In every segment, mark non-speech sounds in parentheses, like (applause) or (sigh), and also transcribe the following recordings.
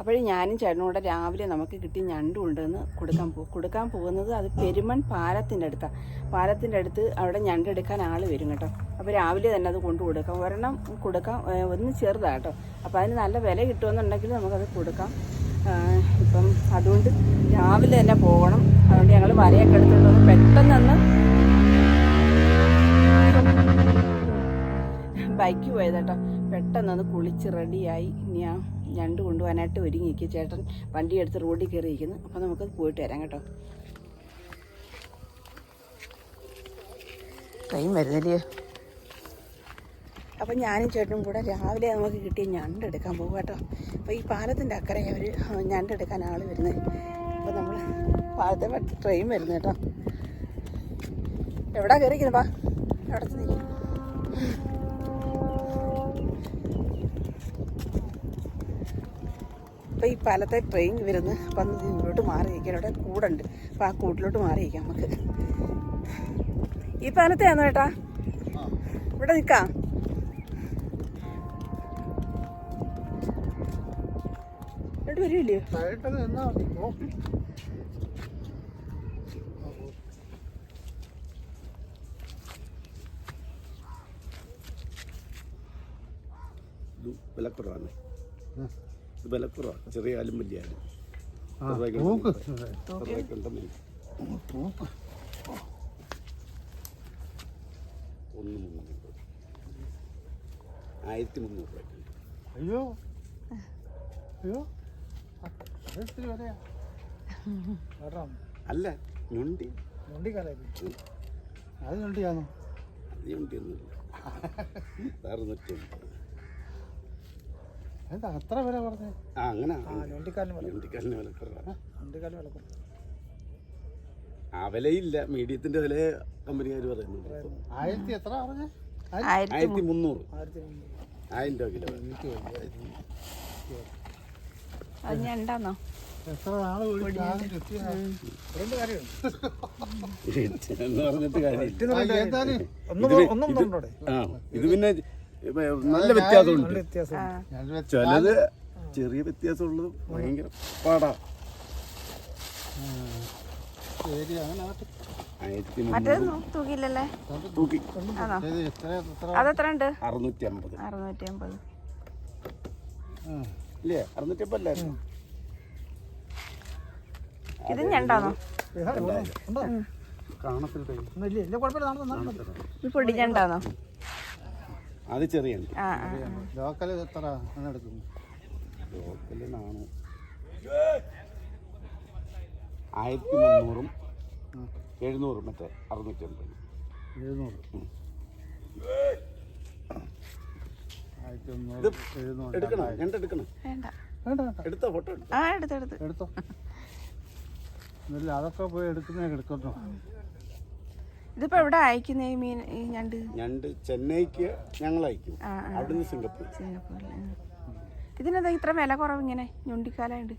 അപ്പോഴും ഞാനും ചേട്ടനോടെ രാവിലെ നമുക്ക് കിട്ടി ഞണ്ടും ഉണ്ടെന്ന് കൊടുക്കാൻ പോകും കൊടുക്കാൻ പോകുന്നത് അത് പെരുമൺ പാലത്തിന്റെ അടുത്താണ് പാലത്തിന്റെ അടുത്ത് അവിടെ ഞണ്ടെടുക്കാൻ ആൾ വരും കേട്ടോ. അപ്പോൾ രാവിലെ തന്നെ അത് കൊണ്ടു കൊടുക്കാം. ഒരെണ്ണം കൊടുക്കാം. ഒന്ന് ചെറുതാണ് കേട്ടോ. അപ്പോൾ അതിന് നല്ല വില കിട്ടുമെന്നുണ്ടെങ്കിൽ നമുക്കത് കൊടുക്കാം. ഇപ്പം അതുകൊണ്ട് രാവിലെ തന്നെ പോകണം. അതുകൊണ്ട് ഞങ്ങൾ വരയൊക്കെ എടുത്തുള്ളത് പെട്ടെന്നൊന്ന് ബൈക്ക് ബൈക്ക് പോയതേട്ടോ പെട്ടെന്നൊന്ന് കുളിച്ച് റെഡിയായി. ഇനി ആ ഞണ്ട് കൊണ്ടുപോകാനായിട്ട് ഒരുങ്ങിക്ക് ചേട്ടൻ വണ്ടി എടുത്ത് റോഡിൽ കയറിയിരിക്കുന്നു. അപ്പോൾ നമുക്ക് പോയിട്ട് വരാം കേട്ടോ. ട്രെയിൻ വരുന്നില്ലേ? അപ്പം ഞാനും ചേട്ടനും കൂടെ രാവിലെ നമുക്ക് കിട്ടിയ ഞണ്ട് എടുക്കാൻ പോകും കേട്ടോ. അപ്പോൾ ഈ പാലത്തിന്റെ അക്കരെ അവർ ഞണ്ട് എടുക്കാൻ ആൾ വരുന്നത്. അപ്പോൾ നമ്മൾ പാലത്തെ ട്രെയിൻ വരുന്നു കേട്ടോ. എവിടെ കയറിക്കുന്നപ്പാ പാ എവിടെ നിൽക്കും അപ്പോൾ ഈ പാലത്തെ ട്രെയിൻ വരുന്നു അപ്പം അന്ന് ഇങ്ങോട്ട് മാറി നിൽക്കാൻ അവിടെ കൂടുണ്ട്. അപ്പോൾ ആ കൂട്ടിലോട്ട് മാറി ഇരിക്കാം നമുക്ക്. ഈ പാലത്തെ ആണോ ഏട്ടാ? ഇവിടെ നിൽക്കാം. ഇവിടെ വരുമല്ലയോ ഇത് വിലക്കുറവാണ്. ഇത് വിലക്കുറവാണ് ചെറിയ ആലും വലിയ ആലും. ഒന്ന് മുന്നൂറ് ആയിരത്തി മുന്നൂറ് അയ്യോ. അയ്യോ. അല്ല ഞൊണ്ടി. ഞൊണ്ടിക്കാലായി. അത് ഞൊണ്ടിയാണോ അത് ഞൊണ്ടിയൊന്നുമില്ല. വേറെ നൂറ്റി എന്താ അത്ര വില പറഞ്ഞേ? ആ അങ്ങനെ. ആ ഞൊണ്ടിക്കാലിന് വില. ഞൊണ്ടിക്കാലിന് വിലക്കുറവാണ് ഞൊണ്ടിക്കാലിന് വില കുറവ്. ആ വിലയില്ല. മീഡിയത്തിന്റെ വില കമ്പനിക്കാർ പറയുന്നുണ്ട്. ആയിരത്തി എത്ര പറഞ്ഞേ? ആയിരത്തി ആയിരത്തി മുന്നൂറ്. ആയിരം രൂപ കിലോ. ഞണ്ടാന്നോ എത്ര നാൾ പറഞ്ഞിട്ട് ഇത് പിന്നെ നല്ല വ്യത്യാസമുണ്ട്. ചിലത് ചെറിയ വ്യത്യാസമുള്ളത് ഭയങ്കര പാടാ. തൂക്കിയില്ലല്ലേ? തൂക്കി. ഇത് അതെത്ര ഉണ്ട്? അറുന്നൂറ്റി അമ്പത് അറുന്നൂറ്റി അമ്പത്. ഇല്ലേ അറുന്നൂറ്റി. ഇത് പൊടി അത് ചെറിയ ആ എത്ര നാണു ആയിരത്തി മുന്നൂറും എഴുന്നൂറും മറ്റേ അറുന്നൂറ്റി അമ്പത് എഴുന്നൂറ് എടുക്കണം എടുത്തോ ഫോട്ടോ എടുത്തോ. അതൊക്കെ പോയി എടുക്കുന്നേ എടുക്കുന്നു ഇതിപ്പോ എവിടെ അയക്കുന്നേ മീൻ ഞണ്ട്? ഞണ്ട് ചെന്നൈക്ക് ഞങ്ങൾ അയക്കും. അവിടുന്ന് സിംഗപ്പൂർ സിംഗപ്പൂരിൽ ആ. ഇതിനെന്താ ഇത്ര വില കുറവ് ഇങ്ങനെ ഞൊണ്ടിക്കാലുണ്ട്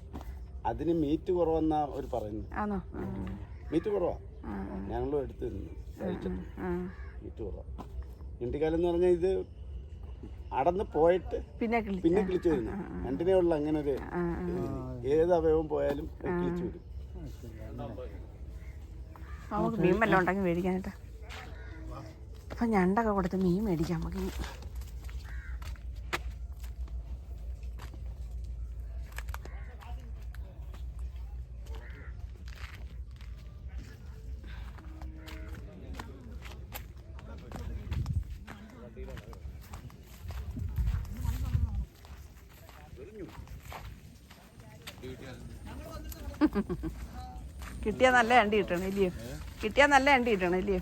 അതിന് മീറ്റ് കുറവെന്നാ ഒരു പറയുന്നു ആണോ മീറ്റ് കുറവാ. ഞങ്ങളും എടുത്ത് ആ മീറ്റ് കുറവാ. ഞണ്ടിക്കാലം എന്ന് പറഞ്ഞാൽ ഇത് അടന്ന് പോയിട്ട് പിന്നെ പിന്നെ കിളിച്ചു വരുന്നു രണ്ടിനേ ഉള്ളു അങ്ങനെ ഒരു ഏത് അവയവം പോയാലും കിളിച്ചു വരും. നമുക്ക് മീൻ വല്ലതും ഉണ്ടെങ്കിൽ മേടിക്കാനായിട്ട്. അപ്പം ഞണ്ടൊക്കെ കൊടുത്ത് മീൻ മേടിക്കാം നമുക്ക് ഇനി. (laughs) കിട്ടിയാ നല്ല അണ്ടി കിട്ടണം ഇല്ലയോ? കിട്ടിയാ നല്ല അണ്ടി കിട്ടണം ഇല്ലയോ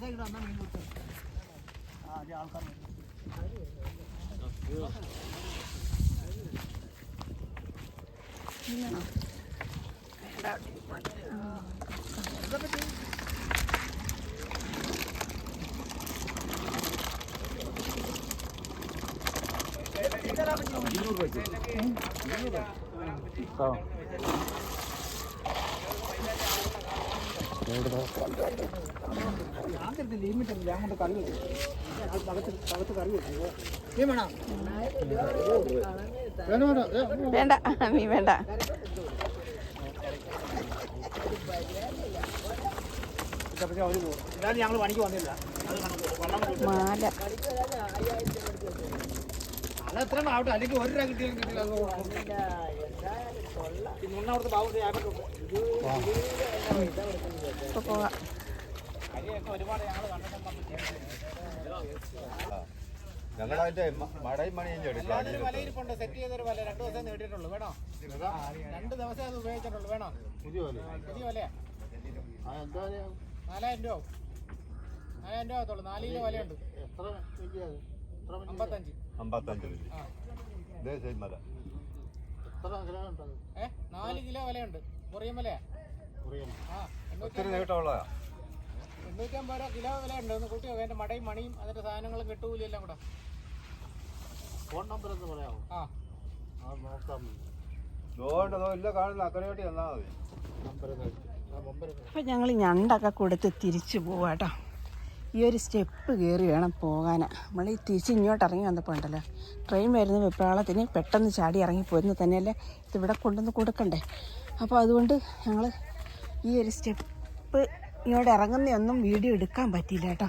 ഇരുന്നൂറ് ഞാൻ തരുന്നില്ല ഈ മീറ്റർ ഞാൻ കൊണ്ട് കല്ല് വെച്ചു വേണ്ട മീൻ വേണ്ട. മാല. എത്ര ആവട്ടെ? അല്ലെങ്കിൽ ഒരു കിട്ടിയാലും കിട്ടില്ല. ഇപ്പൊ പോവാം ഞങ്ങളതിന്റെ മടയും എടുക്കാം. വലയിരിപ്പുണ്ട് സെറ്റ് ചെയ്തൊരു വല രണ്ട് ദിവസം നീട്ടിട്ടുള്ളൂ വേണോ? രണ്ട് ദിവസം അത് ഉപയോഗിച്ചിട്ടുള്ളൂ. വേണോ? പുതിയ വല പുതിയ വലയാ? നാലായിരം രൂപ. നാലായിരം രൂപ ആകത്തുള്ളൂ. നാല് കിലോ വലയുണ്ട്. അമ്പത്തഞ്ച്. അമ്പത്തഞ്ച് രൂപ ആ. ഏ നാല് കിലോ വിലയുണ്ട്. മുറിയൻ വിലയാ. എണ്ണൂറ്റമ്പത് രൂപ കിലോ വിലയുണ്ട്. ഒന്ന് കൂട്ടി അതിന്റെ മടയും മണിയും അതിന്റെ സാധനങ്ങളും കിട്ടൂല എല്ലാം കൂടെ. ഫോൺ നമ്പർ എന്ന് പറയാമോ? ആ. നോക്കാം. അപ്പം ഞങ്ങൾ ഞണ്ടൊക്കെ കൊടുത്ത് തിരിച്ചു പോവാട്ടോ ഈ ഒരു സ്റ്റെപ്പ് കയറി വേണം പോകാൻ നമ്മൾ ഈ തിരിച്ച് ഇങ്ങോട്ട് ഇറങ്ങി വന്നപ്പോൾ ഉണ്ടല്ലോ ട്രെയിൻ വരുന്ന വെപ്രാളത്തിന് പെട്ടെന്ന് ചാടി ഇറങ്ങി പോരുന്ന തന്നെയല്ലേ ഇതിവിടെ കൊണ്ടുവന്ന് കൊടുക്കണ്ടേ? അപ്പോൾ അതുകൊണ്ട് ഞങ്ങൾ ഈ ഒരു സ്റ്റെപ്പ് ഇങ്ങോട്ട് ഇറങ്ങുന്നതൊന്നും വീഡിയോ എടുക്കാൻ പറ്റിയില്ല കേട്ടോ.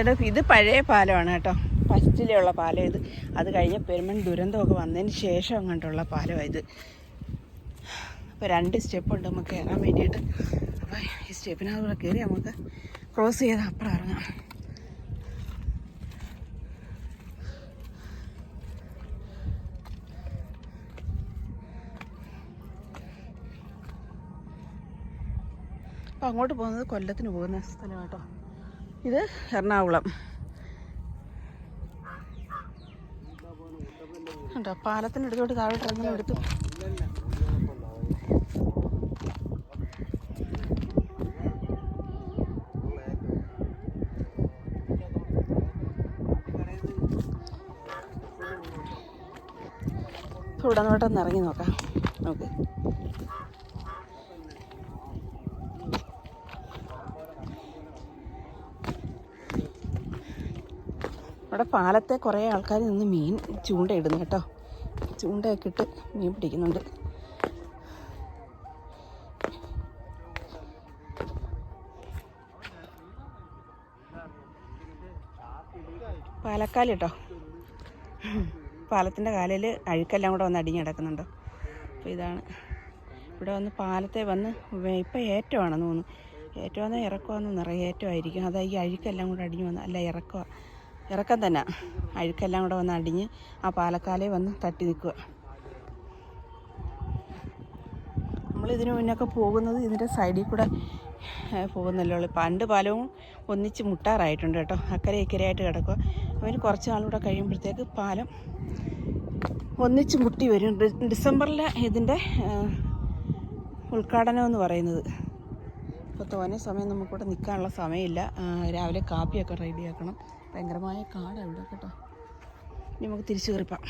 എടാ, ഇത് പഴയ പാലമാണ് കേട്ടോ. ഫസ്റ്റിലുള്ള പാലം ഇത്. അത് കഴിഞ്ഞ പെരുമൺ ദുരന്തമൊക്കെ വന്നതിന് ശേഷം അങ്ങോട്ടുള്ള പാലമാണ് ഇത്. അപ്പോൾ രണ്ട് സ്റ്റെപ്പ് ഉണ്ട് നമുക്ക് കയറാൻ വേണ്ടിയിട്ട്. അപ്പോൾ ഈ സ്റ്റെപ്പിനകത്തൂടെ കയറി നമുക്ക് ക്രോസ് ചെയ്ത് അപ്പുറം ഇറങ്ങാം. അപ്പോൾ അങ്ങോട്ട് പോകുന്നത് കൊല്ലത്തിന് പോകുന്ന സ്ഥലമാണ് കേട്ടോ. ഇത് എറണാകുളം. ഉണ്ടോ പാലത്തിനടുത്തോട്ട് താഴോട്ട് ഇറങ്ങുന്ന എടുത്തു ഇവിടെ ഇറങ്ങി നോക്കാം. നമുക്ക് അവിടെ പാലത്തെ കുറേ ആൾക്കാർ നിന്ന് മീൻ ചൂണ്ടയിടുന്നു കേട്ടോ. ചൂണ്ടയൊക്കെ ഇട്ട് മീൻ പിടിക്കുന്നുണ്ട്. പാലക്കാൽ കേട്ടോ. പാലത്തിന്റെ കാലിൽ അഴുക്കെല്ലാം കൂടെ വന്ന് അടിഞ്ഞ് കിടക്കുന്നുണ്ടോ. അപ്പോൾ ഇതാണ്. ഇവിടെ വന്ന് പാലത്തെ വന്ന് ഇപ്പം ഏറ്റമാണെന്ന് തോന്നുന്നു. ഏറ്റമാണെന്ന് ഇറക്കമാണെന്ന് നിറയെ ഏറ്റമായിരിക്കും അതാ ഈ അഴുക്കെല്ലാം കൂടെ അടിഞ്ഞു വന്ന് അല്ല ഇറക്കുക ഇറക്കം തന്നെ. അഴുക്കെല്ലാം കൂടെ വന്ന് അടിഞ്ഞ് ആ പാലക്കാലേ വന്ന് തട്ടി നിൽക്കുക. നമ്മൾ ഇതിനു മുന്നൊക്കെ പോകുന്നത് ഇതിന്റെ സൈഡിൽ കൂടെ പോകുന്നല്ലോ പണ്ട് പാലവും ഒന്നിച്ച് മുട്ടാറായിട്ടുണ്ട് കേട്ടോ. അക്കരെ ഇക്കരയായിട്ട് കിടക്കുക. അവന് കുറച്ച് നാളുകൂടെ കഴിയുമ്പോഴത്തേക്ക് പാലം ഒന്നിച്ച് മുട്ടി വരും. ഡിസംബറിലെ ഇതിന്റെ ഉദ്ഘാടനം എന്ന് പറയുന്നത്. ഇപ്പോൾ തോനെ സമയം നമുക്കിവിടെ നിൽക്കാനുള്ള സമയമില്ല. രാവിലെ കാപ്പിയൊക്കെ റെഡിയാക്കണം. ഭയങ്കരമായ കാട് ഇവിടെ കേട്ടോ. ഇനി നമുക്ക് തിരിച്ചു കയറിപ്പാം.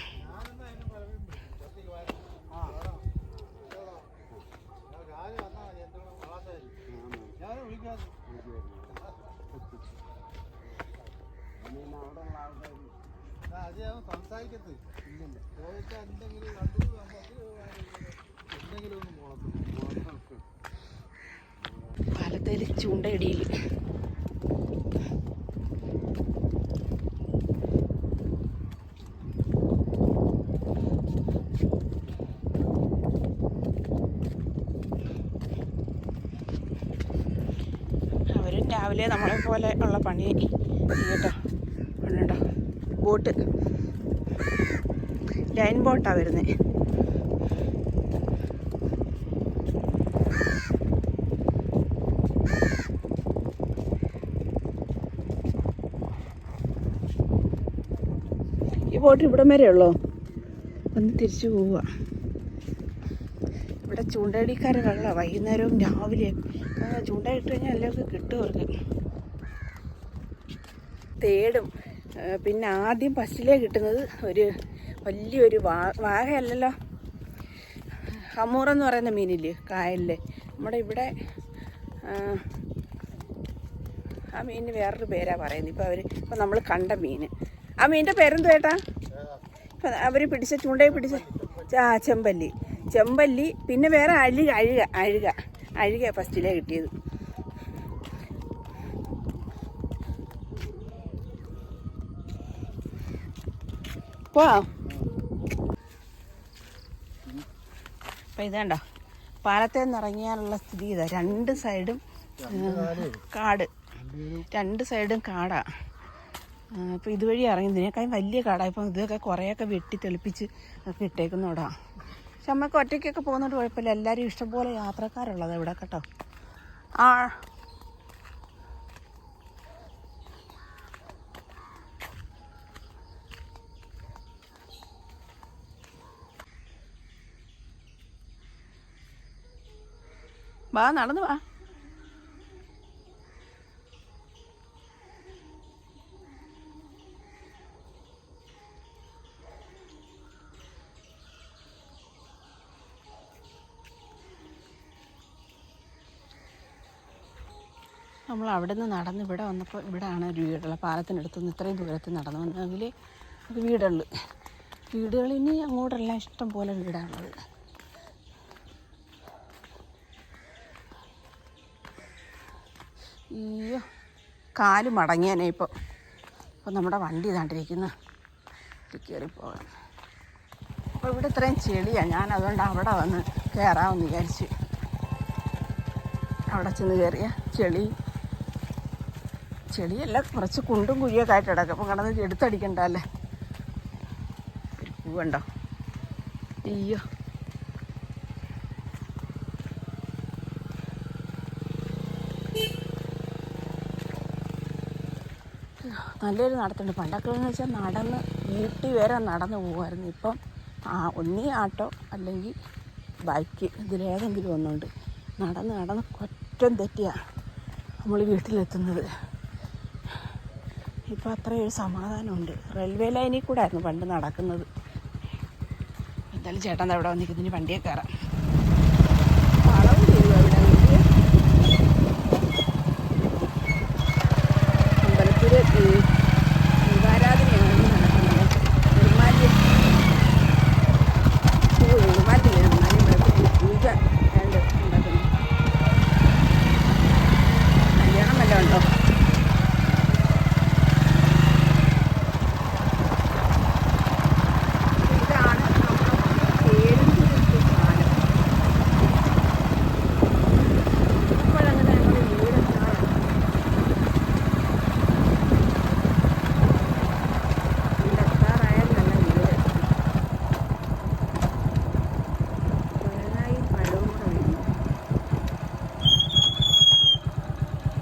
സംസാരിക്കത്ത് എന്തെങ്കിലും ഒന്ന് പാലത്തേൽ ചൂണ്ടയിടിയിൽ അവരും രാവിലെ നമ്മളെ പോലെ ഉള്ള പണി കേട്ടോ കേട്ടോ ബോട്ട്. ലൈൻ ബോട്ടാണ് വരുന്നത് ഈ ബോട്ട് ഇവിടം ഉള്ളോ? ഒന്ന് തിരിച്ചു പോവുക. ഇവിടെ ചൂണ്ടയടിക്കാർ വെള്ളമാണ് വൈകുന്നേരവും രാവിലെയും. ചൂണ്ടയിട്ട് കഴിഞ്ഞാൽ എല്ലാവർക്കും കിട്ടും അവർക്ക്. തേടും. പിന്നെ ആദ്യം ഫസ്റ്റിലേ കിട്ടുന്നത് ഒരു വലിയൊരു വാ വാഴയല്ലല്ലോ? ഹമൂർ എന്ന് പറയുന്ന മീനില്ലേ കായലിലെ? നമ്മുടെ ഇവിടെ ആ, മീനിന് വേറൊരു പേരാ പറയുന്നത്. ഇപ്പോൾ അവർ ഇപ്പം നമ്മൾ കണ്ട മീൻ ആ മീനിന്റെ പേരെന്തു ചേട്ടാ? ഇപ്പം അവർ പിടിച്ച ചൂണ്ടയിൽ പിടിച്ച ആ ചെമ്പല്ലി. ചെമ്പല്ലി പിന്നെ വേറെ അഴുക അഴുക അഴുക. അഴുക ഫസ്റ്റിലേ കിട്ടിയത്. പോ അപ്പം ഇതേണ്ട? പാലത്തെ നിന്ന് സ്ഥിതി ഇതാ. രണ്ട് സൈഡും കാട്. രണ്ട് സൈഡും കാടാ. അപ്പോൾ ഇതുവഴി ഇറങ്ങി ഇതിനേക്കാളും വലിയ കാടാണ് ഇപ്പം ഇതൊക്കെ കുറേയൊക്കെ വെട്ടി തെളിപ്പിച്ച് ഒക്കെ ഇട്ടേക്കുന്നോടാ. പക്ഷെ അമ്മയ്ക്ക് ഒറ്റയ്ക്കൊക്കെ പോകുന്നതുകൊണ്ട് കുഴപ്പമില്ല. എല്ലാവരും ഇഷ്ടംപോലെ യാത്രക്കാരുള്ളത് ഇവിടെ കേട്ടോ. ആ വാ നടന്നു വാ. നമ്മൾ അവിടെ നിന്ന് നടന്ന് ഇവിടെ വന്നപ്പോൾ ഇവിടെയാണ് ഒരു വീടുള്ള പാലത്തിനടുത്ത് നിന്ന് ഇത്രയും ദൂരത്ത് നടന്നു വന്നെങ്കിൽ വീടുള്ളു. വീടുകൾ ഇനി അങ്ങോട്ടെല്ലാം ഇഷ്ടം പോലെ വീടാണുള്ളത് അയ്യോ കാൽ മടങ്ങിയാനെ ഇപ്പോൾ അപ്പോൾ നമ്മുടെ വണ്ടി ഇതാണ്ടിരിക്കുന്നു. കയറിപ്പോകാൻ അപ്പോൾ ഇവിടെ ഇത്രയും ചെളിയാണ് ഞാൻ അതുകൊണ്ട് അവിടെ വന്ന് കയറാമെന്ന് വിചാരിച്ച്. അവിടെ ചെന്ന് കയറിയ ചെളി. ചെളിയല്ല കുറച്ച് കുണ്ടും കുഴിയൊക്കെ ആയിട്ട് കിടക്കും. അപ്പം കിടന്ന് എടുത്തടിക്കണ്ടല്ലേ പൂവുണ്ടോ അയ്യോ. നല്ലൊരു നടത്തുണ്ട്. പണ്ടൊക്കെ എന്ന് വെച്ചാൽ നടന്ന് വീട്ടിൽ വരെ നടന്ന് പോകുമായിരുന്നു ഇപ്പം ഒന്നീ ആട്ടോ അല്ലെങ്കിൽ ബൈക്ക് ഇതിലേതെങ്കിലും ഒന്നുണ്ട്. നടന്ന് നടന്ന് കൊറ്റം തെറ്റിയാണ് നമ്മൾ വീട്ടിലെത്തുന്നത്. ഇപ്പം അത്രയൊരു സമാധാനമുണ്ട്. റെയിൽവേ ലൈനിൽ കൂടെ ആയിരുന്നു പണ്ട് നടക്കുന്നത്. എന്തായാലും ചേട്ടൻ അവിടെ വന്നിരിക്കുന്നതിന് വണ്ടിയെ കയറാം